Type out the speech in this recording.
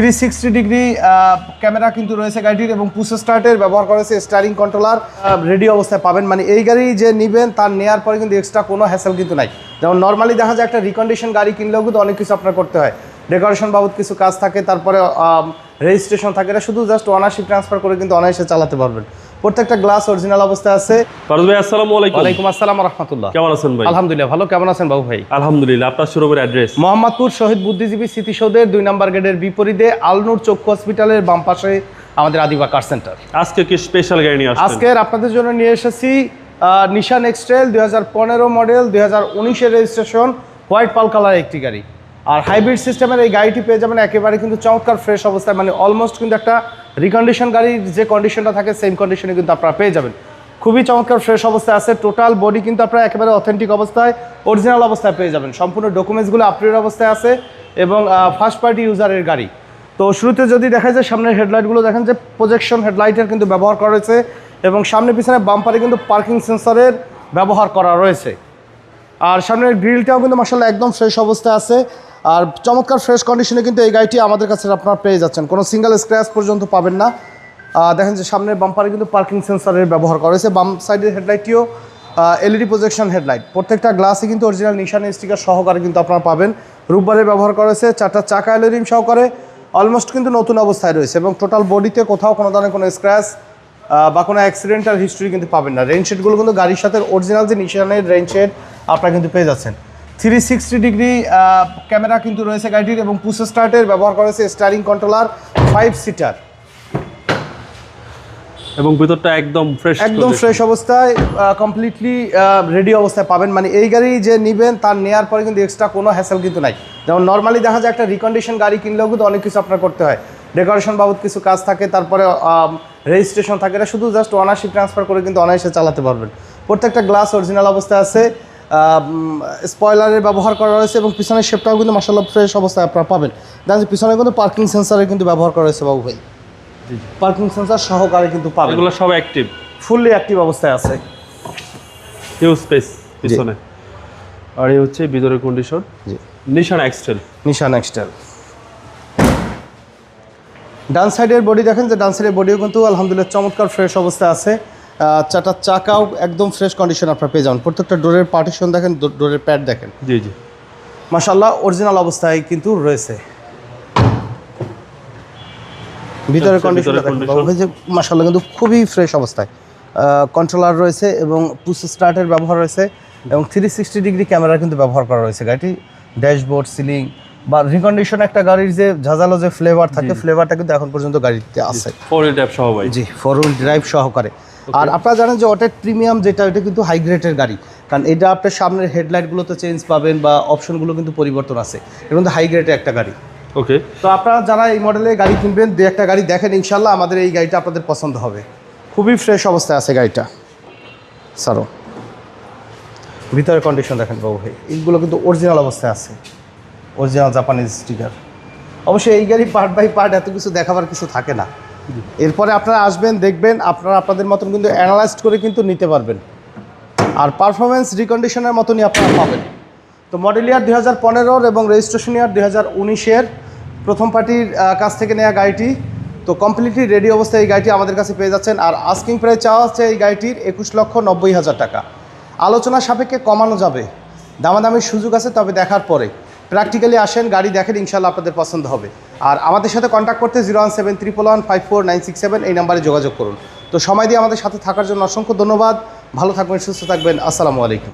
Three sixty degree camera কিন্তু রয়েছে গাড়িটির এবং পুশ স্টার্টের ব্যবহার করেছে স্টারিং কন্ট্রোলার রেডি অবস্থায় পাবেন। মানে এই গাড়ি যে নেবেন, তার নেওয়ার পরে কিন্তু এক্সট্রা কোনো হ্যাসেল কিন্তু নাই। যেমন নর্মালি দেখা যায় একটা রিকন্ডিশন গাড়ি কিনলেও কিন্তু অনেক কিছু আপনার করতে হয়। ডেকোরেশন বাবদ কিছু কাজ থাকে, তারপরে রেজিস্ট্রেশন থাকে। এটা শুধু জাস্ট ওনারশিপ ট্রান্সফার করে কিন্তু অনায়াসে চালাতে পারবেন। প্রত্যেকটা গ্লাস অরিজিনাল অবস্থায় আছে। ফারুজ ভাই আসসালামু আলাইকুম। ওয়ালাইকুম আসসালাম রহমতুল্লাহ। কেমন আছেন ভাই? আলহামদুলিল্লাহ ভালো। কেমন আছেন বাবু ভাই? আলহামদুলিল্লাহ আপনার শোরুমের অ্যাড্রেস? মোহাম্মদপুর শহীদ বুদ্ধিজীবী স্মৃতিসৌধের দুই নম্বর গেটের বিপরীতে আলনুর চক্ষু হসপিটালের বাম পাশে আমাদের আদিবা কার সেন্টার। আজকে কি স্পেশাল গাড়ি নিয়ে আসছেন? আজকের আপনাদের জন্য নিয়ে এসেছি নিশান এক্সট্রেল দুই হাজার পনেরো মডেল দুই হাজার উনিশের রেজিস্ট্রেশন হোয়াইট পাল কালার একটি গাড়ি। আর হাইব্রিড সিস্টেমের এই গাড়িটি পেয়ে যাবেন একেবারে কিন্তু চমৎকার ফ্রেশ অবস্থায় মানে অলমোস্ট কিন্তু একটা রিকন্ডিশন গাড়ির যে কন্ডিশনটা থাকে সেম কন্ডিশনে কিন্তু আপনারা পেয়ে যাবেন। খুবই চমৎকার ফ্রেশ অবস্থায় আছে টোটাল বডি কিন্তু আপনারা একেবারে অথেন্টিক অবস্থায় অরিজিনাল অবস্থায় পেয়ে যাবেন। সম্পূর্ণ ডকুমেন্টসগুলো আপডেট অবস্থায় আছে এবং ফার্স্ট পার্টি ইউজারের গাড়ি। তো শুরুতে যদি দেখা যায়, সামনের হেডলাইটগুলো দেখেন যে প্রজেকশন হেডলাইটের কিন্তু ব্যবহার করা রয়েছে এবং সামনে পিছনে বাম্পারে কিন্তু পার্কিং সেন্সরের ব্যবহার করা রয়েছে। আর সামনের গ্রিলটাও কিন্তু মাসাল্লাহ একদম ফ্রেশ অবস্থায় আছে। আর চমৎকার ফ্রেশ কন্ডিশনে কিন্তু এই গাড়িটি আমাদের কাছে আপনারা পেয়ে যাচ্ছেন। কোনো সিঙ্গেল স্ক্র্যাচ পর্যন্ত পাবেন না। দেখেন যে সামনের বাম্পারে কিন্তু পার্কিং সেন্সরের ব্যবহার করা হয়েছে। বাম সাইডের হেডলাইটটিও এলইডি প্রজেকশন হেডলাইট প্রত্যেকটা গ্লাসে কিন্তু অরিজিনাল নিশান স্টিকার সহকারে কিন্তু আপনারা পাবেন। রূপবারে ব্যবহার করা হয়েছে। চারটা চাকা এলইডিম সহকারে অলমোস্ট কিন্তু নতুন অবস্থায় রয়েছে এবং টোটাল বডিতে কোথাও কোনো ধরনের কোনো স্ক্র্যাচ বা কোনো অ্যাক্সিডেন্টাল হিস্ট্রি কিন্তু পাবেন না। রেইন শেডগুলো কিন্তু গাড়ির সাথে অরিজিনাল যে নিশানের রেইন শেড আপনারা কিন্তু পেয়ে যাচ্ছেন। থ্রি সিক্সটি ডিগ্রি ক্যামেরা কিন্তু রয়েছে গাড়িটির এবং পুশ স্টার্টের ব্যবহার করা হয়েছে স্টারিং কন্ট্রোলার ফাইভ সিটার এবং ভিতরটা একদম ফ্রেশ একদম ফ্রেশ অবস্থায় কমপ্লিটলি রেডি অবস্থায় পাবেন। মানে এই গাড়ি যে নেবেন তার নেওয়ার পরে কিন্তু এক্সট্রা কোনো হ্যাসেল কিন্তু নাই। যেমন নর্মালি দেখা যায় একটা রিকন্ডিশন গাড়ি কিনলেও কিন্তু অনেক কিছু আপনার করতে হয়। ডেকোরেশন বাবদ কিছু কাজ থাকে তারপরে রেজিস্ট্রেশন থাকে। এটা শুধু জাস্ট ওনারশিপ ট্রান্সফার করে কিন্তু অনায়াসে চালাতে পারবেন। প্রত্যেকটা গ্লাস অরিজিনাল অবস্থায় আছে। স্পয়লারের ব্যবহার করা রয়েছে এবং পিছনের শেপটাও কিন্তু মাসাল্লাহ ফ্রেশ অবস্থায় আপনারা পাবেন। দেখেন পিছনে কিন্তু পার্কিং সেন্সারের কিন্তু ব্যবহার করা রয়েছে বাবু ভাই। পার্কিং সেন্সার সহকারে কিন্তু পাবেন। এগুলো সব অ্যাক্টিভ ফুললি অ্যাক্টিভ অবস্থায় আছে। হিউজ স্পেস পিছনে। আর এই হচ্ছে ভিতরের কন্ডিশন জি। নিশান এক্সটেল নিশান এক্সটেল ডান সাইডের বডি দেখেন যে ডান সাইডের বডিও কিন্তু আলহামদুলিল্লাহ চমৎকার ফ্রেশ অবস্থায় আছে। চারটা চাকাও একদম ফ্রেশ কন্ডিশন আপনারা পেয়ে যাবেন। প্রত্যেকটা ডোরের পার্টিশন দেখেন ডোরের প্যাড দেখেন। জি জি। মাশাল্লাহ অরিজিনাল অবস্থায় কিন্তু রয়েছে। ভিতরের আচ্ছা, কন্ডিশন ভিতরের condition। কিন্তু খুবই ফ্রেশ অবস্থায়। কন্ট্রোলার রয়েছে এবং পুশ স্টার্টের ব্যবহার রয়েছে এবং থ্রি সিক্সটি ডিগ্রি ক্যামেরা কিন্তু ব্যবহার করা রয়েছে গাড়িটি। ড্যাশবোর্ড সিলিং বা রিকন্ডিশন একটা গাড়ির যে ঝাঁঝালো যে ফ্লেভার থাকে ফ্লেভারটা কিন্তু এখন পর্যন্ত গাড়িতে আছে। ফোর হুইল ট্যাপ সহ জি ফোর হুইল ড্রাইভ সহকারে। আর আপনারা জানেন যে অটেক প্রিমিয়াম যেটা ওটা কিন্তু হাই গ্রেডের গাড়ি। কারণ এটা আপনার সামনের হেডলাইটগুলোতে চেঞ্জ পাবেন বা অপশনগুলো কিন্তু পরিবর্তন আছে। এটা কিন্তু হাই গ্রেডের একটা গাড়ি। ওকে তো আপনারা যারা এই মডেলের গাড়ি কিনবেন দু একটা গাড়ি দেখেন ইনশাল্লাহ আমাদের এই গাড়িটা আপনাদের পছন্দ হবে। খুবই ফ্রেশ অবস্থায় আছে গাড়িটা। সারো। ভিতরের কন্ডিশন দেখেন বাবু ভাই এইগুলো কিন্তু অরিজিনাল অবস্থায় আছে। অরিজিনাল জাপানিজ স্টিকার অবশ্যই এই গাড়ি পার্ট বাই পার্ট এত কিছু দেখাবার কিছু থাকে না। এরপরে আপনারা আসবেন, দেখবেন, আপনারা আপনাদের মতন কিন্তু অ্যানালাইজড করে কিন্তু নিতে পারবেন। আর পারফরমেন্স রিকন্ডিশনের মতনই আপনারা পাবেন। তো মডেল ইয়ার দুই হাজার পনেরোর এবং রেজিস্ট্রেশন ইয়ার দুই হাজার উনিশের প্রথম পার্টির কাছ থেকে নেওয়া গাড়িটি। তো কমপ্লিটলি রেডি অবস্থায় এই গাড়িটি আমাদের কাছে পেয়ে যাচ্ছেন। আর আস্কিং প্রাইস চাওয়া হচ্ছে এই গাড়িটির একুশ লক্ষ নব্বই হাজার টাকা। আলোচনা সাপেক্ষে কমানো যাবে। দামাদামির সুযোগ আছে, তবে দেখার পরে। প্র্যাকটিক্যালি আসেন, গাড়ি দেখেন ইনশাল্লাহ আপনাদের পছন্দ হবে। আর আমাদের সাথে কন্ট্যাক্ট করতে zero one seven triple one five four nine six seven এই নাম্বারে যোগাযোগ করুন। তো সময় দিয়ে আমাদের সাথে থাকার জন্য অসংখ্য ধন্যবাদ। ভালো থাকবেন, সুস্থ থাকবেন। আসসালামু আলাইকুম।